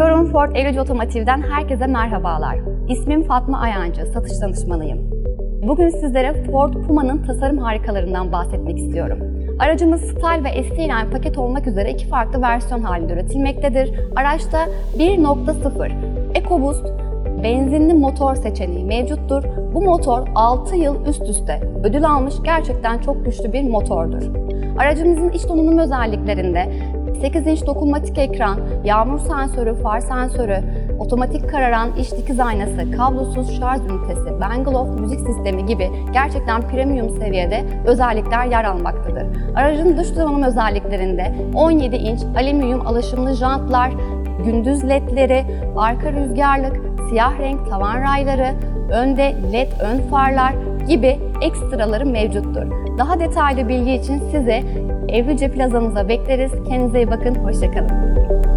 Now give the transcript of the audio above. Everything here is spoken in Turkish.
Çorum Ford Eylülcü Otomotiv'den herkese merhabalar. İsmim Fatma Ayancı, satış danışmanıyım. Bugün sizlere Ford Puma'nın tasarım harikalarından bahsetmek istiyorum. Aracımız Style ve ST-Line paket olmak üzere iki farklı versiyon halinde üretilmektedir. Araçta 1.0 EcoBoost benzinli motor seçeneği mevcuttur. Bu motor 6 yıl üst üste ödül almış gerçekten çok güçlü bir motordur. Aracımızın iç donanım özelliklerinde 8 inç dokunmatik ekran, yağmur sensörü, far sensörü, otomatik kararan iç dikiz aynası, kablosuz şarj ünitesi, Bangalow müzik sistemi gibi gerçekten premium seviyede özellikler yer almaktadır. Aracın dış donanım özelliklerinde 17 inç alüminyum alaşımlı jantlar, gündüz ledleri, arka rüzgarlık, siyah renk tavan rayları, önde led ön farlar gibi ekstraları mevcuttur. Daha detaylı bilgi için size Evlice plazamıza bekleriz. Kendinize iyi bakın. Hoşçakalın.